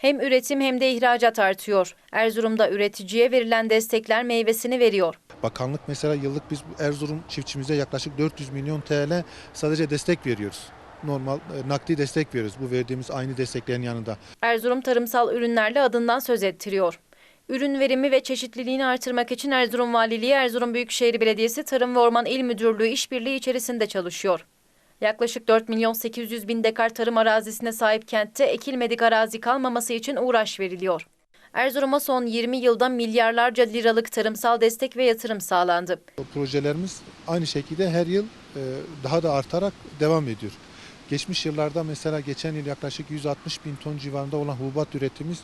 Hem üretim hem de ihracat artıyor. Erzurum'da üreticiye verilen destekler meyvesini veriyor. Bakanlık mesela yıllık biz Erzurum çiftçimize yaklaşık 400 milyon TL sadece destek veriyoruz. Normal e, nakdi destek veriyoruz bu verdiğimiz aynı desteklerin yanında. Erzurum tarımsal ürünlerle adından söz ettiriyor. Ürün verimi ve çeşitliliğini artırmak için Erzurum Valiliği, Erzurum Büyükşehir Belediyesi Tarım ve Orman İl Müdürlüğü işbirliği içerisinde çalışıyor. Yaklaşık 4 milyon 800 bin dekar tarım arazisine sahip kentte ekilmedik arazi kalmaması için uğraş veriliyor. Erzurum'a son 20 yılda milyarlarca liralık tarımsal destek ve yatırım sağlandı. Projelerimiz aynı şekilde her yıl e, daha da artarak devam ediyor. Geçmiş yıllarda mesela geçen yıl yaklaşık 160 bin ton civarında olan hububat üretimimiz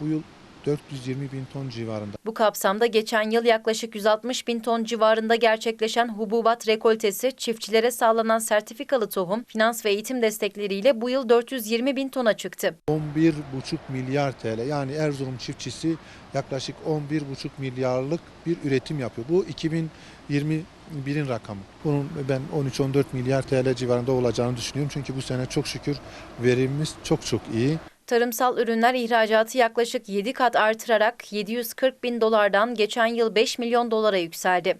bu yıl 420 bin ton civarında. Bu kapsamda geçen yıl yaklaşık 160 bin ton civarında gerçekleşen hububat rekoltesi, çiftçilere sağlanan sertifikalı tohum, finans ve eğitim destekleriyle bu yıl 420 bin tona çıktı. 11,5 milyar TL yani Erzurum çiftçisi yaklaşık 11,5 milyarlık bir üretim yapıyor. Bu 2021'in rakamı. Bunun ben 13-14 milyar TL civarında olacağını düşünüyorum. Çünkü bu sene çok şükür verimimiz çok çok iyi. Tarımsal ürünler ihracatı yaklaşık 7 kat artırarak 740 bin dolardan geçen yıl 5 milyon dolara yükseldi.